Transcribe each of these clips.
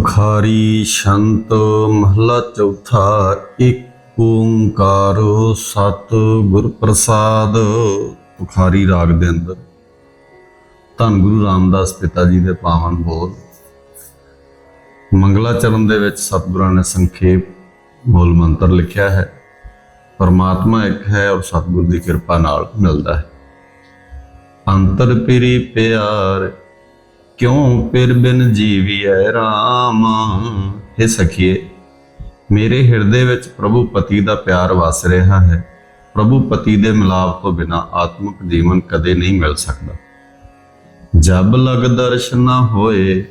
ਬੁਖਾਰੀ ਸ਼ੰਤ ਮਹਲਾ ਚੌਥਾ, ਇੱਕ ਓੰਕਾਰ ਸਤ ਗੁਰ ਪ੍ਰਸਾਦ। ਤੁਖਾਰੀ ਰਾਗ ਦੇ ਅੰਦਰ। ਧੰਨ ਗੁਰੂ ਰਾਮਦਾਸ ਪਿਤਾ ਜੀ ਦੇ ਪਾਵਨ ਬੋਲ। ਮੰਗਲਾ ਚਰਨ ਦੇ ਵਿੱਚ ਸਤਿਗੁਰਾਂ ਨੇ ਸੰਖੇਪ ਮੂਲ ਮੰਤਰ ਲਿਖਿਆ ਹੈ। ਪਰਮਾਤਮਾ ਇੱਕ ਹੈ ਔਰ ਸਤਿਗੁਰ ਦੀ ਕਿਰਪਾ ਨਾਲ ਮਿਲਦਾ ਹੈ। ਅੰਤਰ ਪਿਰੀ ਪਿਆਰ ਕਿਉਂ ਪਿਰ ਬਿਨ ਜੀਵੀਐ RAM ਹੈ ਸਖੀਏ, ਮੇਰੇ ਹਿਰਦੇ ਵਿੱਚ ਪ੍ਰਭੂ ਪਤੀ ਦਾ ਪਿਆਰ ਵਸ ਰਿਹਾ ਹੈ। ਪ੍ਰਭੂ ਪਤੀ ਦੇ ਮਿਲਾਪ ਤੋਂ ਬਿਨਾ ਆਤਮਿਕ ਜੀਵਨ ਕਦੇ ਨਹੀਂ ਮਿਲ ਸਕਦਾ। ਜਬ ਲਗ ਦਰਸ਼ਨ ਨਾ ਹੋਏ,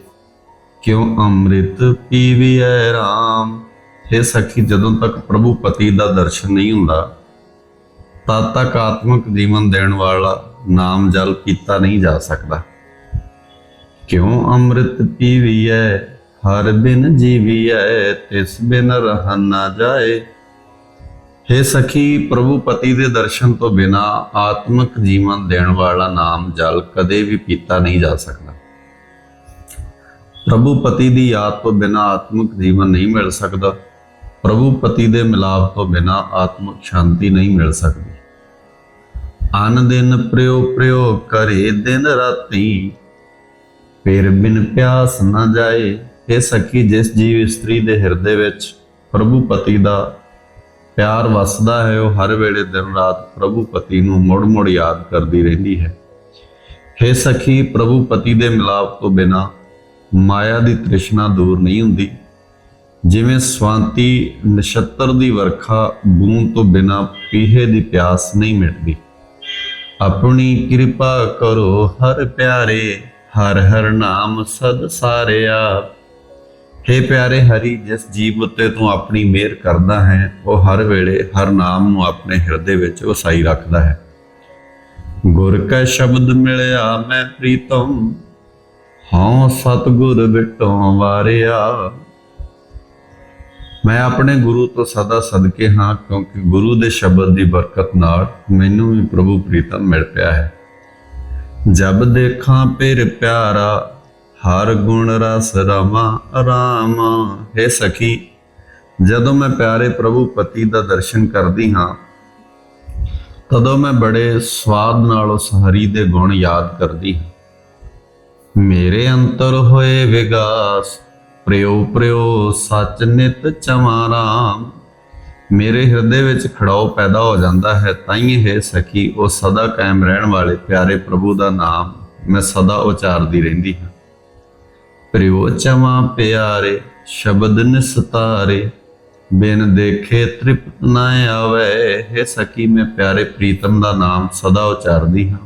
ਕਿਉਂ ਅੰਮ੍ਰਿਤ ਪੀਵੀਐ RAM ਹੈ ਸਖੀ, ਜਦੋਂ ਤੱਕ ਪ੍ਰਭੂ ਪਤੀ ਦਾ ਦਰਸ਼ਨ ਨਹੀਂ ਹੁੰਦਾ, ਤਦ ਤੱਕ ਆਤਮਿਕ ਜੀਵਨ ਦੇਣ ਵਾਲਾ ਨਾਮ ਜਲ ਪੀਤਾ ਨਹੀਂ ਜਾ ਸਕਦਾ। ਕਿਉ ਅੰਮ੍ਰਿਤ ਪੀਵੀਐ? ਹਰ ਬਿਨ ਜੀਵੀਐ, ਤਿਸ ਬਿਨ ਰਹਿ ਨਾ ਜਾਏ। हे ਸਖੀ, ਪ੍ਰਭੂ ਪਤੀ ਦੇ ਦਰਸ਼ਨ ਤੋਂ ਬਿਨਾ ਆਤਮਿਕ ਜੀਵਨ ਦੇਣ ਵਾਲਾ ਨਾਮ ਜਲ ਕਦੇ ਵੀ ਪੀਤਾ ਨਹੀਂ ਜਾ ਸਕਦਾ। ਪ੍ਰਭੂ ਪਤੀ ਦੀ ਯਾਦ ਤੋਂ ਬਿਨਾ ਆਤਮਿਕ ਜੀਵਨ ਨਹੀਂ ਮਿਲ ਸਕਦਾ। ਪ੍ਰਭੂ ਪਤੀ ਦੇ ਮਿਲਾਪ ਤੋਂ ਬਿਨਾ ਆਤਮਿਕ ਸ਼ਾਂਤੀ ਨਹੀਂ ਮਿਲ ਸਕਦੀ। ਅਨ ਦਿਨ ਪ੍ਰਯੋ ਪ੍ਰਯੋ ਕਰੇ ਦਿਨ ਰਾਤੀ ਫਿਰ ਬਿਨ ਪਿਆਸ ਨਾ ਜਾਏ ਇਹ ਸਖੀ ਜਿਸ ਜੀਵ ਇਸਤਰੀ ਦੇ ਹਿਰਦੇ ਵਿੱਚ ਪ੍ਰਭੂ ਪਤੀ ਦਾ ਪਿਆਰ ਵਸਦਾ ਹੈ, ਉਹ ਹਰ ਵੇਲੇ ਦਿਨ ਰਾਤ ਪ੍ਰਭੂ ਪਤੀ ਨੂੰ ਮੁੜ ਮੁੜ ਯਾਦ ਕਰਦੀ ਰਹਿੰਦੀ ਹੈ। हे ਸਖੀ, ਪ੍ਰਭੂ ਪਤੀ ਦੇ ਮਿਲਾਪ ਤੋਂ ਬਿਨਾ ਮਾਇਆ ਦੀ ਤ੍ਰਿਸ਼ਨਾ ਦੂਰ ਨਹੀਂ ਹੁੰਦੀ। ਜਿਵੇਂ ਸਵਾਂਤੀ ਨਛੱਤਰ ਦੀ ਵਰਖਾ ਬੂੰਦ ਤੋਂ ਬਿਨਾ ਪੀਹੇ ਦੀ ਪਿਆਸ ਨਹੀਂ ਮਿਟਦੀ। ਆਪਣੀ ਕਿਰਪਾ ਕਰੋ ਹਰ ਪਿਆਰੇ ਹਰ ਹਰ ਨਾਮ ਸਦ ਸਾਰਿਆ। हे ਪਿਆਰੇ ਹਰੀ, ਜਿਸ ਜੀਵ ਉੱਤੇ ਤੂੰ ਆਪਣੀ ਮਿਹਰ ਕਰਦਾ ਹੈ, ਉਹ ਹਰ ਵੇਲੇ ਹਰ ਨਾਮ ਨੂੰ ਆਪਣੇ ਹਿਰਦੇ ਵਿੱਚ ਵਸਾਈ ਰੱਖਦਾ ਹੈ। ਗੁਰ ਕੈ ਸ਼ਬਦ ਮਿਲਿਆ, ਮੈਂ ਪ੍ਰੀਤਮ ਹਾਂ ਸਤਗੁਰ ਬਿਟੋਂ ਵਾਰਿਆ। ਮੈਂ ਆਪਣੇ ਗੁਰੂ ਤੋਂ ਸਦਾ ਸਦਕੇ ਹਾਂ, ਕਿਉਂਕਿ ਗੁਰੂ ਦੇ ਸ਼ਬਦ ਦੀ ਬਰਕਤ ਨਾਲ ਮੈਨੂੰ ਵੀ ਪ੍ਰਭੂ ਪ੍ਰੀਤਮ ਮਿਲ ਪਿਆ ਹੈ। ਜਬ ਦੇਖਾਂ ਪਿਰ ਪਿਆਰਾ, ਹਰ ਗੁਣ ਰਸ ਰਮਾ ਰਾਮਾ ਹੈ ਸਖੀ, ਜਦੋਂ ਮੈਂ ਪਿਆਰੇ ਪ੍ਰਭੂ ਪਤੀ ਦਾ ਦਰਸ਼ਨ ਕਰਦੀ ਹਾਂ, ਤਦੋਂ ਮੈਂ ਬੜੇ ਸਵਾਦ ਨਾਲ ਉਸ ਹਰੀ ਦੇ ਗੁਣ ਯਾਦ ਕਰਦੀ ਹਾਂ। ਮੇਰੇ ਅੰਤਰ ਹੋਏ ਵਿਗਾਸ ਪ੍ਰਿਓ ਪ੍ਰਿਓ ਸਚ ਨਿਤ ਚਮਾਰਾਮ ਮੇਰੇ ਹਿਰਦੇ ਵਿੱਚ ਖੜਾਓ ਪੈਦਾ ਹੋ ਜਾਂਦਾ ਹੈ ਤਾਈਂ ਹੈ ਸਖੀ, ਉਹ ਸਦਾ ਕਾਇਮ ਰਹਿਣ ਵਾਲੇ ਪਿਆਰੇ ਪ੍ਰਭੂ ਦਾ ਨਾਮ ਮੈਂ ਸਦਾ ਉਚਾਰਦੀ ਰਹਿੰਦੀ ਹਾਂ। ਪ੍ਰਿਓ ਚਮਾ ਪਿਆਰੇ, ਸ਼ਬਦ ਨਿਸਤਾਰੇ ਬਿਨ ਦੇਖੇ ਤ੍ਰਿਪਤ ਨਾ ਆਵੇ। ਹੈ ਸਖੀ, ਮੈਂ ਪਿਆਰੇ ਪ੍ਰੀਤਮ ਦਾ ਨਾਮ ਸਦਾ ਉਚਾਰਦੀ ਹਾਂ।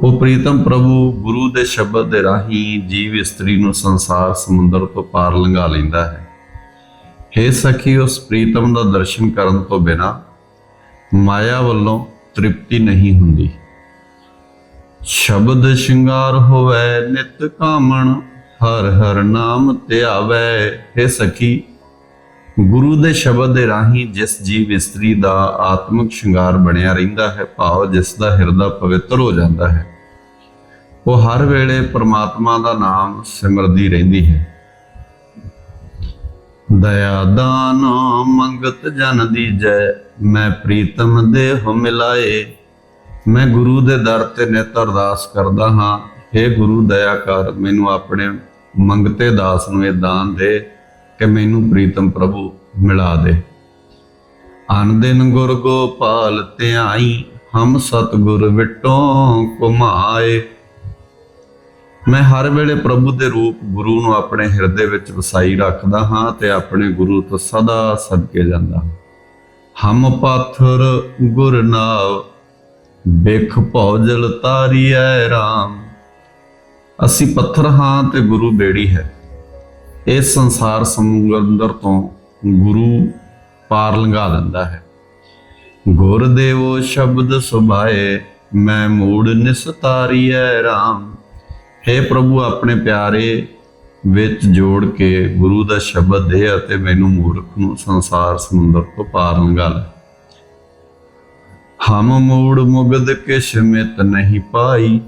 ਉਹ ਪ੍ਰੀਤਮ ਪ੍ਰਭੂ, ਗੁਰੂ ਦੇ ਸ਼ਬਦ ਦੇ ਰਾਹੀਂ ਜੀਵ ਇਸਤਰੀ ਨੂੰ ਸੰਸਾਰ ਸਮੁੰਦਰ ਤੋਂ ਪਾਰ ਲੰਘਾ ਲੈਂਦਾ ਹੈ। हे ਸਖੀ, ਉਸ ਪ੍ਰੀਤਮ ਦਾ ਦਰਸ਼ਨ ਕਰਨ ਤੋਂ ਬਿਨਾ ਮਾਇਆ ਵੱਲੋਂ ਤ੍ਰਿਪਤੀ ਨਹੀਂ ਹੁੰਦੀ। ਸ਼ਬਦ ਸ਼ਿੰਗਾਰ ਹੋਵੇ, ਨਿਤ ਕਾਮਣ ਹਰ ਹਰ ਨਾਮ ਧਿਆਵੇ। हे ਸਖੀ, ਗੁਰੂ ਦੇ ਸ਼ਬਦ ਦੇ ਰਾਹੀਂ ਜਿਸ ਜੀਵ ਇਸਤਰੀ ਦਾ ਆਤਮਿਕ ਸ਼ਿੰਗਾਰ ਬਣਿਆ ਰਹਿੰਦਾ ਹੈ, ਭਾਵ ਜਿਸ ਦਾ ਹਿਰਦਾ ਪਵਿੱਤਰ ਹੋ ਜਾਂਦਾ ਹੈ, ਉਹ ਹਰ ਵੇਲੇ ਪਰਮਾਤਮਾ ਦਾ ਨਾਮ ਸਿਮਰਦੀ ਰਹਿੰਦੀ ਹੈ। ਦਇਆ ਦਾਨ ਮੰਗਤ ਜਨ ਦੀਜੈ, ਮੈਂ ਪ੍ਰੀਤਮ ਦੇਹ ਮਿਲਾਏ। ਮੈਂ ਗੁਰੂ ਦੇ ਦਰ ਤੇ ਨਿਤ ਅਰਦਾਸ ਕਰਦਾ ਹਾਂ हे ਗੁਰੂ ਦਇਆ ਕਰ, ਮੈਨੂੰ ਆਪਣੇ ਮੰਗਤੇ ਦਾਸ ਨੂੰ ਇਹ ਦਾਨ ਦੇ ਕਿ ਮੈਨੂੰ ਪ੍ਰੀਤਮ ਪ੍ਰਭੂ ਮਿਲਾ ਦੇ। ਅਨ ਦਿਨ ਗੁਰ ਗੋਪਾਲ ਧਿਆਈ, ਹਮ ਸਤਗੁਰ ਵਿਟੋਂ ਕੁਮਾਏ ਮੈਂ ਹਰ ਵੇਲੇ ਪ੍ਰਭੂ ਦੇ ਰੂਪ ਗੁਰੂ ਨੂੰ ਆਪਣੇ ਹਿਰਦੇ ਵਿੱਚ ਵਸਾਈ ਰੱਖਦਾ ਹਾਂ ਤੇ ਆਪਣੇ ਗੁਰੂ ਤੋਂ ਸਦਾ ਸਦਕੇ ਜਾਂਦਾ ਹਾਂ। ਹਮ ਪਾਥਰ ਗੁਰ ਨਾਵ ਬਿਖ ਭੌਜਲ ਤਾਰੀਐ RAM ਅਸੀਂ ਪੱਥਰ ਹਾਂ ਤੇ ਗੁਰੂ ਬੇੜੀ ਹੈ। ਇਸ ਸੰਸਾਰ ਸਮੁੰਦਰ ਤੋਂ ਗੁਰੂ ਪਾਰ ਲੰਘਾ ਦਿੰਦਾ ਹੈ। ਗੁਰ ਦੇਵੋ ਸ਼ਬਦ ਸੁਭਾਏ, ਮੈਂ ਮੂੜ ਨਿਸਤਾਰੀਐ RAM हे ਪ੍ਰਭੂ, ਆਪਣੇ ਪਿਆਰੇ ਵਿੱਚ ਜੋੜ ਕੇ ਗੁਰੂ ਦਾ ਸ਼ਬਦ ਦੇ ਅਤੇ ਮੈਨੂੰ ਮੂਰਖ ਨੂੰ ਸੰਸਾਰ ਸਮੁੰਦਰ ਤੋਂ ਪਾਰ ਲੰਘਾ ਲੈ। ਹਮ ਮੂੜ ਮੁਗਦ ਕਿਛ ਮਿਤ ਨਹੀਂ ਪਾਈ,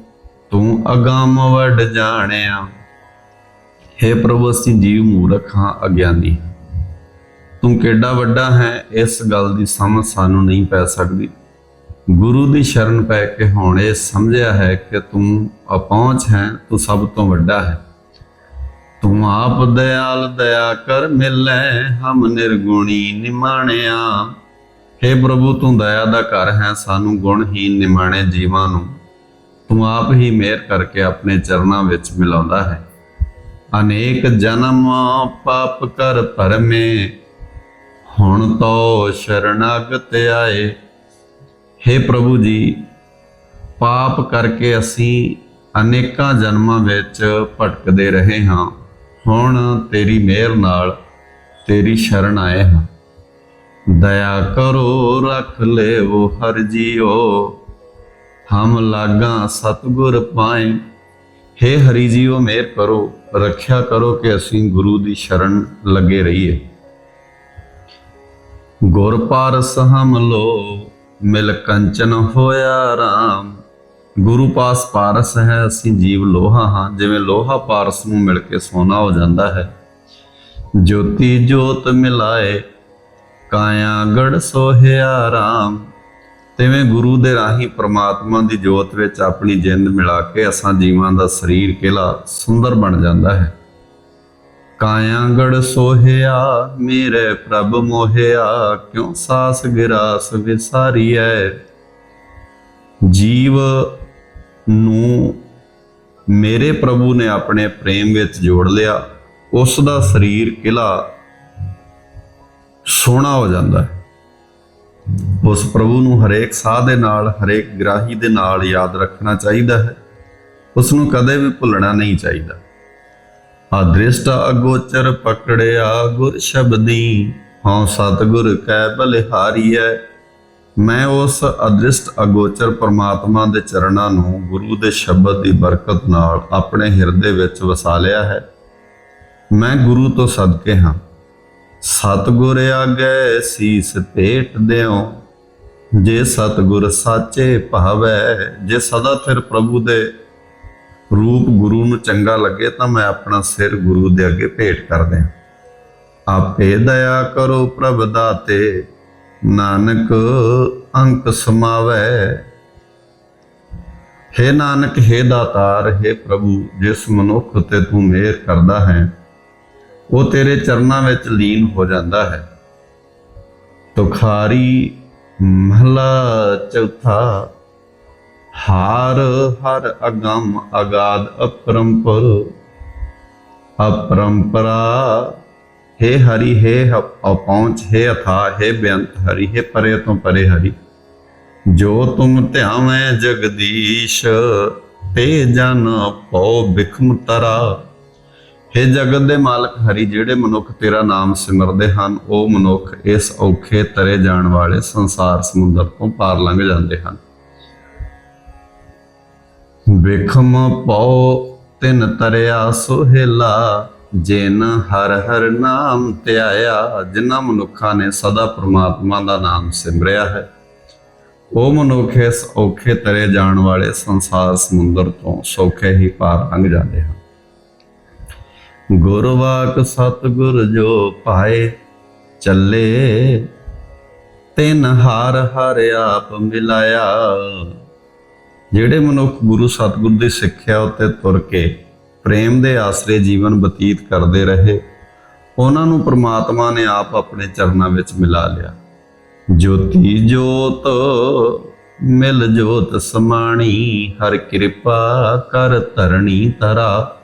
ਤੂੰ ਅਗੰਮ ਵੱਡ ਜਾਣਿਆ। हे ਪ੍ਰਭੂ, ਅਸੀਂ ਜੀਵ ਮੂਰਖ ਹਾਂ, ਅਗਿਆਨੀ। ਤੂੰ ਕਿੱਡਾ ਵੱਡਾ ਹੈ, ਇਸ ਗੱਲ ਦੀ ਸਮਝ ਸਾਨੂੰ ਨਹੀਂ ਪੈ ਸਕਦੀ। ਗੁਰੂ ਦੀ ਸ਼ਰਨ ਪੈ ਕੇ ਹੁਣ ਇਹ ਸਮਝਿਆ ਹੈ ਕਿ ਤੂੰ ਅਪਹੁੰਚ ਹੈ, ਤੂੰ ਸਭ ਤੋਂ ਵੱਡਾ ਹੈ। ਤੂੰ ਆਪ ਦਇਆਲ ਦਇਆ ਕਰ ਮਿਲੈ, ਹਮ ਨਿਰਗੁਣੀ ਨਿਮਾਣਿਆ। हे ਪ੍ਰਭੂ, ਤੂੰ ਦਇਆ ਦਾ ਘਰ ਹੈ, ਸਾਨੂੰ ਗੁਣਹੀਨ ਨਿਮਾਣੇ ਜੀਵਾਂ ਨੂੰ। ਤੂੰ ਆਪ ਹੀ ਮਿਹਰ ਕਰਕੇ ਆਪਣੇ ਚਰਨਾਂ ਵਿੱਚ ਮਿਲਾਉਂਦਾ ਹੈ। ਅਨੇਕ ਜਨਮ ਪਾਪ ਕਰ ਭਰਮੇ ਹੁਣ ਤੋ ਸ਼ਰਨਾਗਤ ਆਏ। हे ਪ੍ਰਭੂ ਜੀ, ਪਾਪ ਕਰਕੇ ਅਸੀਂ ਅਨੇਕਾਂ ਜਨਮਾਂ ਵਿੱਚ ਭਟਕਦੇ ਰਹੇ ਹਾਂ। ਹੁਣ ਤੇਰੀ ਮਿਹਰ ਨਾਲ ਤੇਰੀ ਸ਼ਰਨ ਆਏ ਹਾਂ। ਦਇਆ ਕਰੋ, ਰੱਖ ਲੈਵੋ, ਹਰ ਜੀਓ। ਹਮ ਲਾਗਾ ਸਤਗੁਰ ਪਾਏ। हे ਹਰੀ ਜੀਓ, ਮਿਹਰ ਕਰੋ, ਰੱਖਿਆ ਕਰੋ ਕਿ ਅਸੀਂ ਗੁਰੂ ਦੀ ਸ਼ਰਨ ਲੱਗੇ ਰਹੀਏ। ਗੁਰ ਪਾਰਸ ਹਮ ਲੋ ਮਿਲ ਕੰਚਨ ਹੋਇਆ ਰਾਮ। ਗੁਰੂ ਪਾਸ ਪਾਰਸ ਹੈ, ਅਸੀਂ ਜੀਵ ਲੋਹਾ ਹਾਂ। ਜਿਵੇਂ ਲੋਹਾ ਪਾਰਸ ਨੂੰ ਮਿਲ ਕੇ ਸੋਨਾ ਹੋ ਜਾਂਦਾ ਹੈ। ਜੋਤੀ ਜੋਤ ਮਿਲਾਏ ਕਾਇਆ ਗੜ ਸੋਹਿਆ ਰਾਮ। ਤਿਵੇਂ ਗੁਰੂ ਦੇ ਰਾਹੀਂ ਪ੍ਰਮਾਤਮਾ ਦੀ ਜੋਤ ਵਿੱਚ ਆਪਣੀ ਜਿੰਦ ਮਿਲਾ ਕੇ, ਅਸਾਂ ਜੀਵਾਂ ਦਾ ਸਰੀਰ ਕਿਲਾ ਸੁੰਦਰ ਬਣ ਜਾਂਦਾ ਹੈ। ਕਾਇਆਗੜ ਸੋਹਿਆ, ਮੇਰੇ ਪ੍ਰਭ ਮੋਹਿਆ, ਕਿਉ ਸਾਸ ਗਿਰਾਸ ਵਿਸਾਰੀਐ? ਜੀਵ ਨੂੰ ਮੇਰੇ ਪ੍ਰਭੂ ਨੇ ਆਪਣੇ ਪ੍ਰੇਮ ਵਿੱਚ ਜੋੜ ਲਿਆ, ਉਸ ਦਾ ਸਰੀਰ ਕਿਲਾ ਸੋਹਣਾ ਹੋ ਜਾਂਦਾ ਹੈ। ਉਸ ਪ੍ਰਭੂ ਨੂੰ ਹਰੇਕ ਸਾਹ ਦੇ ਨਾਲ, ਹਰੇਕ ਗ੍ਰਾਹੀ ਦੇ ਨਾਲ ਯਾਦ ਰੱਖਣਾ ਚਾਹੀਦਾ ਹੈ। ਉਸ ਨੂੰ ਕਦੇ ਵੀ ਭੁੱਲਣਾ ਨਹੀਂ ਚਾਹੀਦਾ। ਅਦ੍ਰਿਸ਼ਟ ਅਗੋਚਰ ਪਕੜਿਆ ਗੁਰ ਸ਼ਬਦੀ। ਹਉ ਸਤਗੁਰ ਕੈ ਬਲਿਹਾਰੀਐ। ਮੈਂ ਉਸ ਅਦ੍ਰਿਸ਼ਟ ਅਗੋਚਰ ਪਰਮਾਤਮਾ ਦੇ ਚਰਨਾਂ ਨੂੰ ਗੁਰੂ ਦੇ ਸ਼ਬਦ ਦੀ ਬਰਕਤ ਨਾਲ ਆਪਣੇ ਹਿਰਦੇ ਵਿੱਚ ਵਸਾ ਲਿਆ ਹੈ। ਮੈਂ ਗੁਰੂ ਤੋਂ ਸਦਕੇ ਹਾਂ। ਸਤਗੁਰ ਆਗੇ ਸੀਸ ਭੇਟ ਦਿਓ। ਜੇ ਸਤਗੁਰ ਸਾਚੇ ਭਾਵੈ, ਜੇ ਸਦਾ ਫਿਰ ਪ੍ਰਭੂ ਦੇ ਰੂਪ ਗੁਰੂ ਨੂੰ ਚੰਗਾ ਲੱਗੇ ਤਾਂ ਮੈਂ ਆਪਣਾ ਸਿਰ ਗੁਰੂ ਦੇ ਅੱਗੇ ਭੇਟ ਕਰ ਦਿਆਂ ਆਪੇ ਦਇਆ ਕਰੋ ਪ੍ਰਭ ਦਾਤੇ ਨਾਨਕ ਅੰਕ ਸਮਾਵੈ हे ਨਾਨਕ हे ਦਾਤਾਰ हे ਪ੍ਰਭੂ ਜਿਸ ਮਨੁੱਖ ਤੇ ਤੂੰ ਮਿਹਰ ਕਰਦਾ ਹੈ ਉਹ ਤੇਰੇ ਚਰਨਾਂ ਵਿੱਚ ਲੀਨ ਹੋ ਜਾਂਦਾ ਹੈ ਤੁਖਾਰੀ ਮਹਲਾ ਚੌਥਾ ਹਾਰ ਹਰ ਅਗੰਮ ਅਗਾਧ ਅਪਰੰਪਰ ਅਪਰੰਪਰਾ हे ਹਰੀ हे ਅਪਹੁੰਚ हे ਅਥਾ हे ਬੇਅੰਤ ਹਰੀ हे ਪਰੇ ਤੋਂ ਪਰੇ ਹਰੀ ਜੋ ਤੁਮ ਧਿਆਵੇਂ ਜਗਦੀਸ਼ ਤੇ ਜਨ ਪਉ ਬਿਖਮ ਤਰਾ हे ਜਗਤ ਦੇ ਮਾਲਕ ਹਰੀ ਜਿਹੜੇ ਮਨੁੱਖ ਤੇਰਾ ਨਾਮ ਸਿਮਰਦੇ ਹਨ ਉਹ ਮਨੁੱਖ ਇਸ ਔਖੇ ਤਰੇ ਜਾਣ ਵਾਲੇ ਸੰਸਾਰ ਸਮੁੰਦਰ ਤੋਂ ਪਾਰ ਲੰਘ ਜਾਂਦੇ ਹਨ ਵੇਖਮ ਪਉ ਤਿਨ ਤਰਿਆ ਸੁਹੇਲਾ, ਜਿਨ ਹਰ ਹਰ ਨਾਮ ਧਿਆਇਆ, ਜਿਨ੍ਹਾਂ ਮਨੁੱਖਾਂ ਨੇ ਸਦਾ ਪ੍ਰਮਾਤਮਾ ਦਾ ਨਾਮ ਸਿਮਰਿਆ ਹੈ। ਉਹ ਮਨੁੱਖ ਇਸ ਔਖੇ ਤਰੇ ਜਾਣ ਵਾਲੇ ਸੰਸਾਰ ਸਮੁੰਦਰ ਤੋਂ ਸੌਖੇ ਹੀ ਪਾਰ ਲੰਘ ਜਾਂਦੇ ਹਨ। ਗੁਰਵਾਕ ਸਤਿਗੁਰ ਜੋ ਪਾਏ, ਚੱਲੇ, ਤਿਨ ਹਾਰ ਹਰ ਆਪ ਮਿਲਾਇਆ। ਜਿਹੜੇ ਮਨੁੱਖ ਗੁਰੂ ਸਤਿਗੁਰ ਦੀ ਸਿੱਖਿਆ ਉੱਤੇ ਤੁਰ ਕੇ ਪ੍ਰੇਮ ਦੇ ਆਸਰੇ ਜੀਵਨ ਬਤੀਤ ਕਰਦੇ ਰਹੇ, ਉਹਨਾਂ ਨੂੰ ਪ੍ਰਮਾਤਮਾ ਨੇ ਆਪ ਆਪਣੇ ਚਰਨਾਂ ਵਿੱਚ ਮਿਲਾ ਲਿਆ। ਜੋਤੀ ਜੋਤ, ਮਿਲ ਜੋਤ ਸਮਾਣੀ, ਹਰ ਕਿਰਪਾ ਕਰ ਧਰਣੀ ਤਰਾ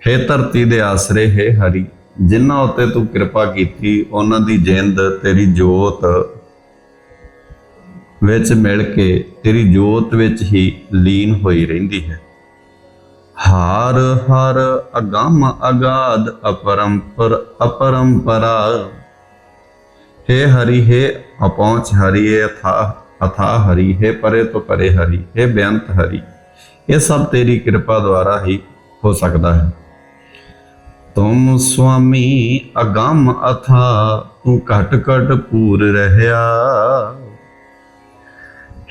ਹੇ ਧਰਤੀ ਦੇ ਆਸਰੇ, ਹੈ ਹਰੀ, ਜਿਨ੍ਹਾਂ ਉਤੇ ਤੂੰ ਕਿਰਪਾ ਕੀਤੀ, ਉਹਨਾਂ ਦੀ ਜਿੰਦ ਤੇਰੀ ਜੋਤ ਵਿੱਚ ਮਿਲ ਕੇ ਤੇਰੀ ਜੋਤ ਵਿੱਚ ਹੀ ਲੀਨ ਹੋਈ ਰਹਿੰਦੀ ਹੈ ਹਾਰ ਹਰ ਅਗੰਮ ਅਗਾਧ ਅਪਰੰਪਰ ਅਪਰੰਪਰਾ हे ਹਰੀ हे ਅਪਹੁੰਚ ਹਰੀ हे ਅਥਾ ਅਥਾ ਹਰੀ हे ਪਰੇ ਤੋਂ ਪਰੇ ਹਰੀ हे ਬੇਅੰਤ ਹਰੀ ਇਹ ਸਭ ਤੇਰੀ ਕਿਰਪਾ ਦੁਆਰਾ ਹੀ ਹੋ ਸਕਦਾ ਹੈ ਤੁਮ ਸੁਆਮੀ ਅਗੰਮ ਅਥਾ ਤੂੰ ਘਟ ਘਟ ਪੂਰ ਰਹਿਆ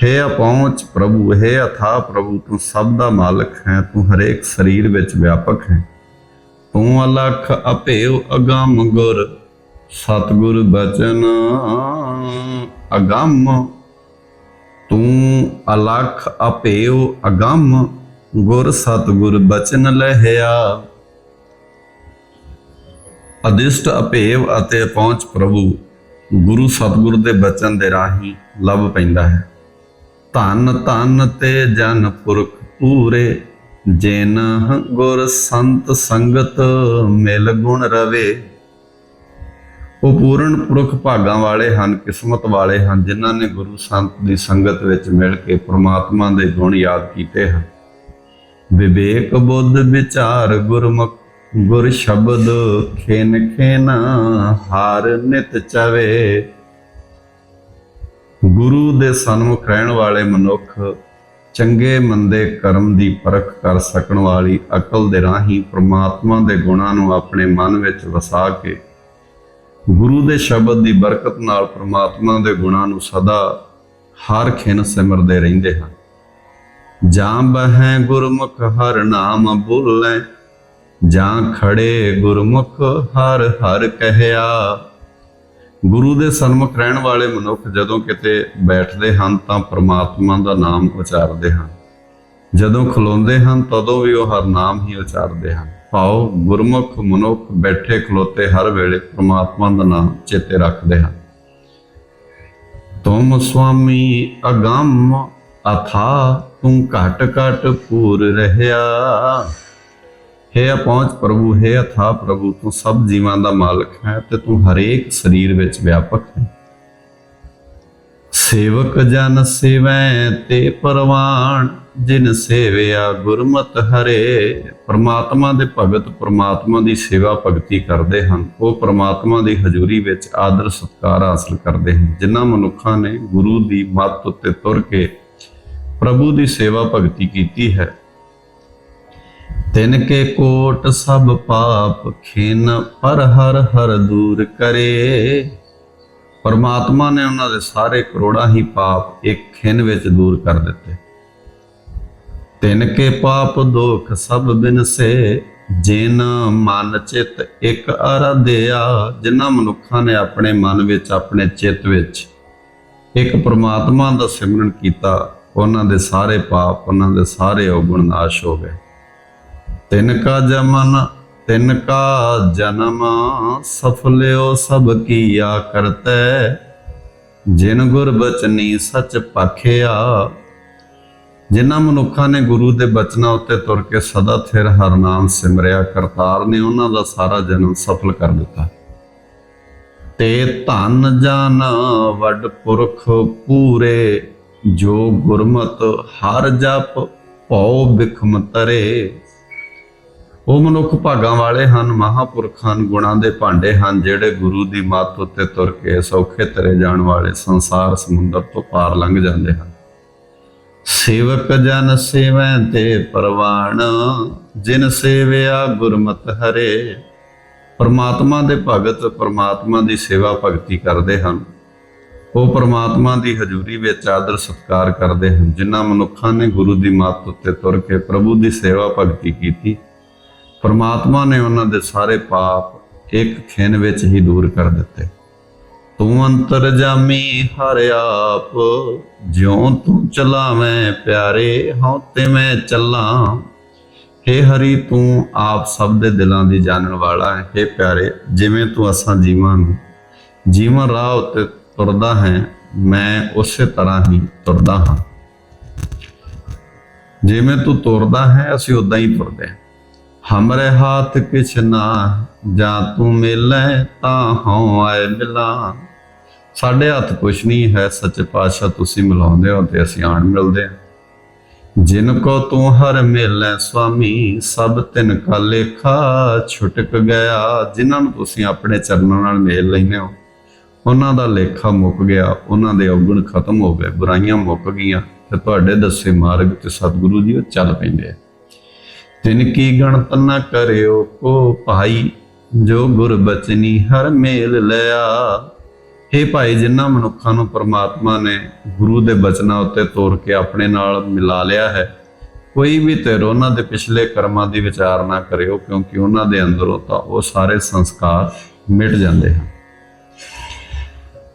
ਹੈ ਅਪਹੁੰਚ ਪ੍ਰਭੂ, ਹੈ ਅਥਾ ਪ੍ਰਭੂ, ਤੂੰ ਸਭ ਦਾ ਮਾਲਕ ਹੈ, ਤੂੰ ਹਰੇਕ ਸਰੀਰ ਵਿੱਚ ਵਿਆਪਕ ਹੈ। ਤੂੰ ਅਲਖ ਅਭੇਵ ਅਗੰਮ ਗੁਰ, ਸਤਿਗੁਰ ਬਚਨ ਅਗੰਮ। ਤੂੰ ਅਲਖ ਅਭੇਵ ਅਗੰਮ, ਗੁਰ ਸਤਿਗੁਰ ਬਚਨ ਲਹਿਆ। ਅਦਿਸ਼ਟ ਅਪੇਵ ਅਤੇ ਪਹੁੰਚ ਪ੍ਰਭੂ, ਗੁਰੂ ਸਤਿਗੁਰ ਦੇ ਬਚਨ ਦੇ ਰਾਹੀਂ ਲੱਭ ਪੈਂਦਾ ਹੈ। ਧੰਨ ਧੰਨ ਤੇ ਜਨ ਪੁਰਖ ਪੂਰੇ, ਜਿਨ ਗੁਰ ਸੰਤ ਸੰਗਤ ਮਿਲ ਗੁਣ ਰਵੇ। ਉਹ ਪੂਰਨ ਪੁਰਖ ਭਾਗਾਂ ਵਾਲੇ ਹਨ, ਕਿਸਮਤ ਵਾਲੇ ਹਨ, ਜਿਨ੍ਹਾਂ ਨੇ ਗੁਰੂ ਸੰਤ ਦੀ ਸੰਗਤ ਵਿੱਚ ਮਿਲ ਕੇ ਪ੍ਰਮਾਤਮਾ ਦੇ ਗੁਣ ਯਾਦ ਕੀਤੇ ਹਨ। ਵਿਵੇਕ ਬੁੱਧ ਵਿਚਾਰ ਗੁਰਮੁਖ, ਗੁਰ ਸ਼ਬਦ ਖੇਨ ਖੇਨ ਹਾਰ ਨਿਤ ਚਵੇ। ਗੁਰੂ ਦੇ ਸਨਮੁਖ ਰਹਿਣ ਵਾਲੇ ਮਨੁੱਖ ਚੰਗੇ ਮੰਦੇ ਕਰਮ ਦੀ ਪਰਖ ਕਰ ਸਕਣ ਵਾਲੀ ਅਕਲ ਦੇ ਰਾਹੀਂ ਪ੍ਰਮਾਤਮਾ ਦੇ ਗੁਣਾਂ ਨੂੰ ਆਪਣੇ ਮਨ ਵਿੱਚ ਵਸਾ ਕੇ ਗੁਰੂ ਦੇ ਸ਼ਬਦ ਦੀ ਬਰਕਤ ਨਾਲ ਪ੍ਰਮਾਤਮਾ ਦੇ ਗੁਣਾਂ ਨੂੰ ਸਦਾ ਹਰ ਖਿਨ ਸਿਮਰਦੇ ਰਹਿੰਦੇ ਹਨ। ਜਾਂ ਬਹਿ ਗੁਰਮੁਖ ਹਰ ਨਾਮ ਬੋਲੇ ਜਾਂ ਖੜੇ ਗੁਰਮੁਖ ਹਰ ਹਰ ਕਹਿਆ। ਗੁਰੂ ਦੇ ਸਨਮੁਖ ਰਹਿਣ ਵਾਲੇ ਮਨੁੱਖ ਜਦੋਂ ਕਿਤੇ ਬੈਠਦੇ ਹਨ ਤਾਂ ਪ੍ਰਮਾਤਮਾ ਦਾ ਨਾਮ ਉਚਾਰਦੇ ਹਨ। ਜਦੋਂ ਖਲੋਂਦੇ ਹਨ ਤਦੋਂ ਵੀ ਉਹ ਹਰ ਨਾਮ ਹੀ ਉਚਾਰਦੇ ਹਨ। ਭਾਉ ਗੁਰਮੁਖ ਮਨੁੱਖ ਬੈਠੇ ਖਲੋਤੇ ਹਰ ਵੇਲੇ ਪ੍ਰਮਾਤਮਾ ਦਾ ਨਾਮ ਚੇਤੇ ਰੱਖਦੇ ਹਨ। ਤੁਮ ਸੁਆਮੀ ਅਗੰਮ ਅਥਾ ਤੂੰ ਘਟ ਘਟ ਪੂਰ ਰਹਿਆ। ਹੈ ਪਹੁੰਚ ਪ੍ਰਭੂ, ਹੈ ਅਥਾ ਪ੍ਰਭੂ, ਤੂੰ ਸਭ ਜੀਵਾਂ ਦਾ ਮਾਲਕ ਹੈ ਤੇ ਤੂੰ ਹਰੇਕ ਸਰੀਰ ਵਿੱਚ ਵਿਆਪਕ ਹੈ। ਸੇਵਕ ਜਨ ਸੇਵੈ ਤੇ ਪਰਵਾਨ, ਜਿਨ ਸੇਵਿਆ ਗੁਰਮਤ ਹਰੇ। ਪ੍ਰਮਾਤਮਾ ਦੇ ਭਗਤ ਪ੍ਰਮਾਤਮਾ ਦੀ ਸੇਵਾ ਭਗਤੀ ਕਰਦੇ ਹਨ। ਉਹ ਪ੍ਰਮਾਤਮਾ ਦੀ ਹਜ਼ੂਰੀ ਵਿੱਚ ਆਦਰ ਸਤਕਾਰ ਹਾਸਲ ਕਰਦੇ ਹਨ। ਜਿਨ੍ਹਾਂ ਮਨੁੱਖਾਂ ਨੇ ਗੁਰੂ ਦੀ ਮੱਤ ਉੱਤੇ ਤੁਰ ਕੇ ਪ੍ਰਭੂ ਦੀ ਸੇਵਾ ਭਗਤੀ ਕੀਤੀ ਹੈ। ਤਿਨ ਕੇ ਕੋਟ ਸਭ ਪਾਪ ਖਿਨ ਪਰ ਹਰ ਹਰ ਦੂਰ ਕਰੇ। ਪਰਮਾਤਮਾ ਨੇ ਉਹਨਾਂ ਦੇ ਸਾਰੇ ਕਰੋੜਾਂ ਹੀ ਪਾਪ ਇੱਕ ਖਿਨ ਵਿੱਚ ਦੂਰ ਕਰ ਦਿੱਤੇ। ਤਿਨ ਕੇ ਪਾਪ ਦੋਖ ਸਭ ਬਿਨਸੇ, ਜਿਨ ਮਨ ਚਿਤ ਇੱਕ ਅਰਾਧਿਆ, ਜਿਨ੍ਹਾਂ ਮਨੁੱਖਾਂ ਨੇ ਆਪਣੇ ਮਨ ਵਿੱਚ ਆਪਣੇ ਚਿੱਤ ਵਿੱਚ ਇੱਕ ਪ੍ਰਮਾਤਮਾ ਦਾ ਸਿਮਰਨ ਕੀਤਾ, ਉਹਨਾਂ ਦੇ ਸਾਰੇ ਪਾਪ, ਉਹਨਾਂ ਦੇ ਸਾਰੇ ਔਗੁਣ ਨਾਸ਼ ਹੋ ਗਏ। ਤਿਨ ਕਾ ਜਮਨ, ਤਿਨ ਕਾ ਜਨਮ ਸਫਲਿਓ ਸਭ ਕੀਆ ਕਰਤੈ। ਜਿਨ ਗੁਰ ਬਚਨੀ ਸਚ ਪਖਿਆ, ਜਿਨ੍ਹਾਂ ਮਨੁੱਖਾਂ ਨੇ ਗੁਰੂ ਦੇ ਬਚਨਾਂ ਉੱਤੇ ਤੁਰ ਕੇ ਸਦਾ ਥਿਰ ਹਰ ਸਿਮਰਿਆ, ਕਰਤਾਰ ਨੇ ਉਹਨਾਂ ਦਾ ਸਾਰਾ ਜਨਮ ਸਫਲ ਕਰ ਦਿੱਤਾ। ਤੇ ਧਨ ਜਨ ਵੱਡ ਪੁਰਖ ਪੂਰੇ, ਜੋ ਗੁਰਮਤ ਹਰ ਜਪ ਭਉ ਬਿਖਮ ਤਰੇ। ਉਹ ਮਨੁੱਖ ਭਾਗਾਂ ਵਾਲੇ ਹਨ, ਮਹਾਪੁਰਖਾਂ ਗੁਣਾਂ ਦੇ ਭਾਂਡੇ ਹਨ, ਜਿਹੜੇ ਗੁਰੂ ਦੀ ਮੱਤ ਉੱਤੇ ਤੁਰ ਕੇ ਸੌਖੇ ਤਰੇ ਜਾਣ ਵਾਲੇ ਸੰਸਾਰ ਸਮੁੰਦਰ ਤੋਂ ਪਾਰ ਲੰਘ ਜਾਂਦੇ ਹਨ। ਸੇਵਕ ਜਨ ਸੇਵੈ ਤੇ ਪਰਵਾਣ, ਜਿਨ ਸੇਵਿਆ ਗੁਰਮਤ ਹਰੇ। ਪਰਮਾਤਮਾ ਦੇ ਭਗਤ ਪਰਮਾਤਮਾ ਦੀ ਸੇਵਾ ਭਗਤੀ ਕਰਦੇ ਹਨ। ਉਹ ਪਰਮਾਤਮਾ ਦੀ ਹਜ਼ੂਰੀ ਵਿੱਚ ਆਦਰ ਸਤਕਾਰ ਕਰਦੇ ਹਨ। ਜਿਨ੍ਹਾਂ ਮਨੁੱਖਾਂ ਨੇ ਗੁਰੂ ਦੀ ਮੱਤ ਉੱਤੇ ਤੁਰ ਕੇ ਪ੍ਰਭੂ ਦੀ ਸੇਵਾ ਭਗਤੀ ਕੀਤੀ ਪਰਮਾਤਮਾ ਨੇ ਉਹਨਾਂ ਦੇ ਸਾਰੇ ਪਾਪ ਇੱਕ ਖਿੰਨ ਵਿੱਚ ਹੀ ਦੂਰ ਕਰ ਦਿੱਤੇ। ਤੂੰ ਅੰਤਰਜਾਮੀ ਹਰ ਆਪ, ਜਿਉ ਤੂੰ ਚਲਾਵੇਂ ਪਿਆਰੇ, ਹਉ ਤੇ ਮੈਂ ਚੱਲਾਂ। ਹੇ ਹਰੀ, ਤੂੰ ਆਪ ਸਭ ਦੇ ਦਿਲਾਂ ਦੀ ਜਾਣਨ ਵਾਲਾ ਹੈ। ਹੇ ਪਿਆਰੇ, ਜਿਵੇਂ ਤੂੰ ਅਸਾਂ ਜੀਵਾਂ ਨੂੰ ਜੀਵਨ ਰਾਹ ਉੱਤੇ ਤੁਰਦਾ ਹੈ, ਮੈਂ ਉਸੇ ਤਰ੍ਹਾਂ ਹੀ ਤੁਰਦਾ ਹਾਂ। ਜਿਵੇਂ ਤੂੰ ਤੁਰਦਾ ਹੈ, ਅਸੀਂ ਉਦਾਂ ਹੀ ਤੁਰਦੇ ਹਾਂ। ਹਮਰੇ ਹਾਥ ਕਿਛ ਨਾ ਜਾਂ ਤੂੰ ਮਿਲੈ ਤਾਂ ਹਉ ਆਏ ਮਿਲਾਂ ਸਾਡੇ ਹੱਥ ਕੁਛ ਨਹੀਂ ਹੈ ਸੱਚੇ ਪਾਤਸ਼ਾਹ ਤੁਸੀਂ ਮਿਲਾਉਂਦੇ ਹੋ ਤੇ ਅਸੀਂ ਆਣ ਮਿਲਦੇ ਹਾਂ ਜਿਨ ਕੋ ਤੂੰ ਹਰ ਮਿਲੈ ਸੁਆਮੀ ਸਭ ਤਿਨ ਕਾ ਲੇਖਾ ਛੁਟਕ ਗਿਆ ਜਿਨ੍ਹਾਂ ਨੂੰ ਤੁਸੀਂ ਆਪਣੇ ਚਰਨਾਂ ਨਾਲ ਮੇਲ ਲੈਨੇ ਹੋ ਉਹਨਾਂ ਦਾ ਲੇਖਾ ਮੁੱਕ ਗਿਆ ਉਹਨਾਂ ਦੇ ਔਗਣ ਖਤਮ ਹੋ ਗਏ ਬੁਰਾਈਆਂ ਮੁੱਕ ਗਈਆਂ ਤੇ ਤੁਹਾਡੇ ਦੱਸੇ ਮਾਰਗ ਤੇ ਸਤਿਗੁਰੂ ਜੀ ਉਹ ਚੱਲ ਪੈਂਦੇ ਆ ਤਿਨ ਕੀ ਗਣਤ ਨ ਕਰਿਓ ਕੋ ਭਾਈ, ਜੋ ਗੁਰ ਬਚਨੀ ਹਰ ਮੇਲ ਲਿਆ। हे ਭਾਈ, ਜਿਨ੍ਹਾਂ ਮਨੁੱਖਾਂ ਨੂੰ ਪ੍ਰਮਾਤਮਾ ਨੇ ਗੁਰੂ ਦੇ ਬਚਨਾਂ ਉੱਤੇ ਤੋਰ ਕੇ ਆਪਣੇ ਨਾਲ ਮਿਲਾ ਲਿਆ ਹੈ, ਕੋਈ ਵੀ ਧਿਰ ਉਹਨਾਂ ਦੇ ਪਿਛਲੇ ਕਰਮਾਂ ਦੀ ਵਿਚਾਰ ਨਾ ਕਰਿਓ, ਕਿਉਂਕਿ ਉਹਨਾਂ ਦੇ ਅੰਦਰੋਂ ਤਾਂ ਉਹ ਸਾਰੇ ਸੰਸਕਾਰ ਮਿਟ ਜਾਂਦੇ ਹਨ।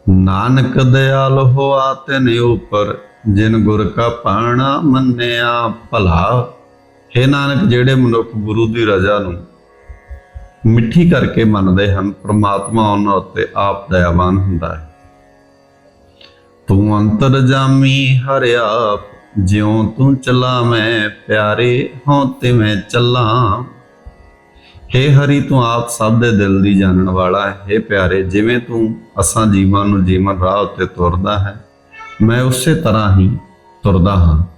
ਨਾਨਕ ਦਿਆਲ ਹੋਆ ਤੈਨ ਉਪਰ, ਜਿਨ ਗੁਰ ਕਾ ਪਾਣਾ ਮੰਨਿਆ ਭਲਾ। हे ਨਾਨਕ, ਜਿਹੜੇ ਮਨੁੱਖ ਗੁਰੂ ਦੀ ਰਜ਼ਾ ਨੂੰ ਮਿੱਠੀ ਕਰਕੇ ਮੰਨਦੇ ਹਨ, ਪ੍ਰਮਾਤਮਾ ਉਹਨਾਂ ਉੱਤੇ ਆਪ ਦਇਆਵਾਨ ਹੁੰਦਾ ਹੈ। ਤੂੰ ਅੰਤਰ ਜਾਮੀ ਹਰਿਆ ਜਿਉ ਤੂੰ ਚਲਾ ਮੈਂ ਪਿਆਰੇ ਹੋਂ ਤੇ ਮੈਂ ਚੱਲਾਂ। ਹੇ ਹਰੀ, ਤੂੰ ਆਪ ਸਭ ਦੇ ਦਿਲ ਦੀ ਜਾਣਨ ਵਾਲਾ ਹੈ। ਹੇ ਪਿਆਰੇ, ਜਿਵੇਂ ਤੂੰ ਅਸਾਂ ਜੀਵਾਂ ਨੂੰ ਜੀਵਨ ਰਾਹ ਉੱਤੇ ਤੁਰਦਾ ਹੈ, ਮੈਂ ਉਸੇ ਤਰ੍ਹਾਂ ਹੀ ਤੁਰਦਾ ਹਾਂ।